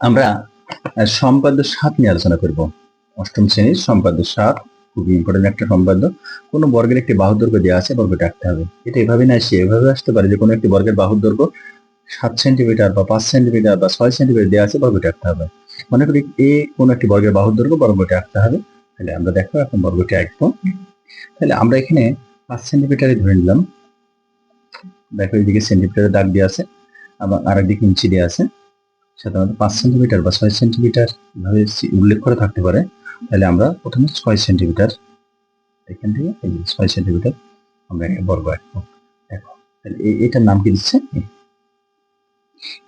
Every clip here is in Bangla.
আমরা সম্পাদ্য সাত নিয়ে আলোচনা করব। অষ্টম শ্রেণির সম্পাদ্য সাত, খুবই ইম্পর্টেন্ট একটা সম্পাদ্য। কোন বর্গের একটি বাহুর দৈর্ঘ্য দেওয়া আছে বর্গটা আঁকতে হবে। এটা এভাবে না সে এভাবে আসতে পারে যে কোনো একটি বর্গের বাহুর দৈর্ঘ্য সাত সেন্টিমিটার বা পাঁচ সেন্টিমিটার বা ছয় সেন্টিমিটার দেওয়া আছে বর্গটা আঁকতে হবে। মনে করি এ কোন একটি বর্গের বাহুর দৈর্ঘ্য বর্গটি আঁকতে হবে। তাহলে আমরা দেখো এখন বর্গটি আঁকবো। তাহলে আমরা এখানে পাঁচ সেন্টিমিটারে ধরে নিলাম। দেখো এইদিকে সেন্টিমিটারের দাগ দিয়ে আছে, আবার আরেকদিকে ইঞ্চি দিয়ে আছে। সাধারণত পাঁচ সেন্টিমিটার বা ছয় সেন্টিমিটার ভাবে সি- উল্লেখ করে থাকতে পারে, তাহলে আমরা প্রথমে ছয় সেন্টিমিটার এখান থেকে ছয় সেন্টিমিটার আমরা বর্গ দেখো, তাহলে এটার নাম কি দিচ্ছে?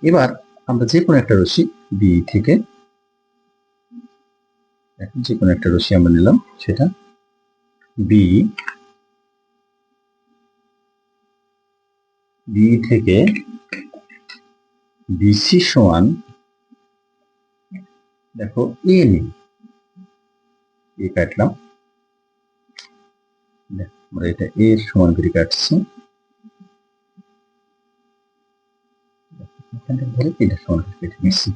এবার আমরা যে কোনো একটা রশি বি থেকে এখন যে কোনো একটা রশি আমরা নিলাম, সেটা বি বি থেকে বিসি সমান, দেখো এ এ কাটলাম। আমরা এটা এর সমান করে কাটছি। ধরে এটা সমান করে কেটে নিচ্ছি।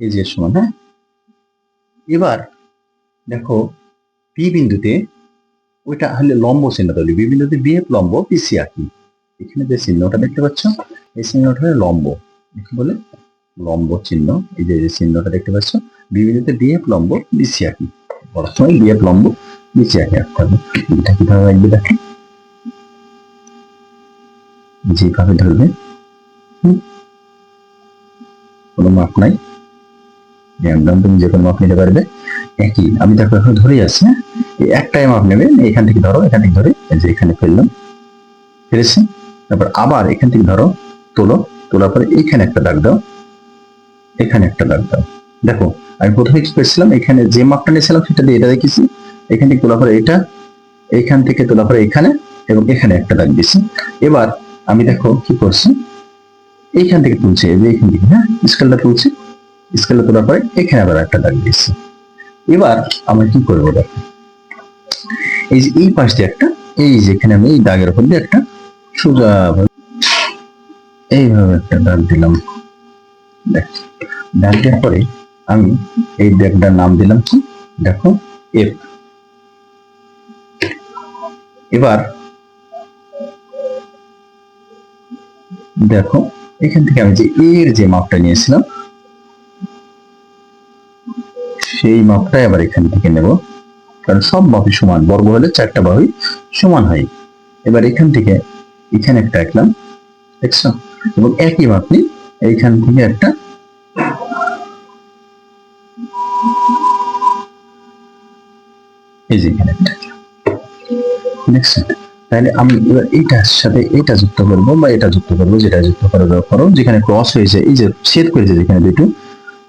এই যে সমান হ্যাঁ? এবার দেখো পি বিন্দুতে ওইটা হলে লম্ব চিহ্ন তাহলে বি বিন্দুতে বি এফ লম্ব পিসি আঁকি এখানে যে চিহ্নটা দেখতে পাচ্ছ, এই চিহ্নটা হলো লম্ব। একে বলে লম্ব চিহ্ন। এই যে চিহ্নটা দেখতে পাচ্ছ বিবিধতে বিএফ লম্ব বিসি আঁকি। বলার সময় বিএফ লম্ব বিসি আঁকি আঁকতে হবে। এটা কীভাবে আঁকবে দেখো? যেভাবে ধরবে কোনো মাপ নাই। একদম তুমি যে কোনো মাপ নিতে পারবে। একই, আমি দেখো এখন ধরে আছি হ্যাঁ? একটাই মাপ নেবে এখান থেকে ধরো, এখান থেকে ধরে যে এখানে ফেললাম, ফেলেছি। তারপর আবার এখান থেকে ধরো, তোলো তোলার পরে এইখানে একটা দাগ দাও। এখানে একটা দাগ দাও। দেখো, আমি প্রথমে কি করেছিলাম? এখানে যে মাপটা নিয়েছিলাম, সেটা দিয়ে এটা দেখেছি এখান থেকে তোলা পরে এটা, এখান থেকে তোলা পরে এখানে এবং এখানে একটা দাগ দিয়েছি। এবার আমি দেখো কি করছি? এইখান থেকে তুলছি, এই যে এইখান থেকে হ্যাঁ? স্কেলটা তুলছি। স্কেলটা তোলার পরে এখানে আবার একটা দাগ দিয়েছি। এবার আমি কি করব দেখো? এই যে এই পাশ দিয়ে একটা, এই যে এখানে আমি এই দাগের উপর দিয়ে একটা সোজা এইভাবে একটা দাগ দিলাম। দাগ পরে আমি এই ব্যাগটার নাম দিলাম কি? দেখো এফ এবার দেখো, এখান থেকে আমি যে এর যে মাপটা নিয়েছিলাম, সেই মাপটাই আবার এখান থেকে নেব। কারণ সব মাপই সমান, বর্গ হলে চারটা বাহুই সমান হয়। এবার এখান থেকে এখানে একটা আঁকলাম, দেখছ? এবং একই মাপ এইখান থেকে একটা এই যে এখানে তাহলে আমি এবার সাথে এটা যুক্ত করব বা এটা যুক্ত করব, যেটা যুক্ত করো করো যেখানে ক্রস হয়েছে, এই যে ছেদ করেছে যেখানে দুটো,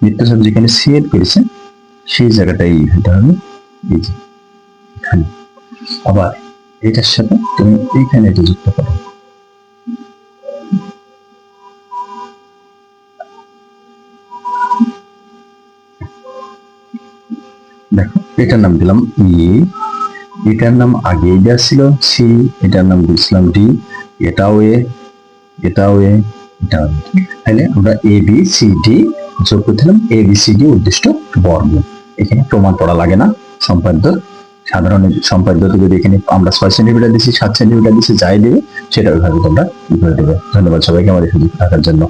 বৃত্তচাপ যেখানে ছেদ করেছে, সেই জায়গাটাই হতে হবে, এই যে এখানে। আবার এটার সাথে তুমি এইখানে এটা যুক্ত করো। দেখো, এটার নাম দিলাম ই, এটার নাম আগে দেওয়া সি, এটার নাম দিয়েছিলাম ডি, এটাও এ এটাও এ, এটাও। তাহলে আমরা এ, বি, সি, ডি যোগ করছিলাম এ, বি, সি, ডি উদ্দিষ্ট বর্গ। এখানে প্রমাণ পড়া লাগে না, সম্পাদ্য। সাধারণ সম্পাদ্যতে যদি এখানে আমরা ছয় সেন্টিমিটার দিচ্ছি সাত সেন্টিমিটার দিচ্ছি যাই দেবে, সেটা ওইভাবে তোমরা করে দেবে। ধন্যবাদ সবাইকে আমাদের সুযোগ থাকার জন্য।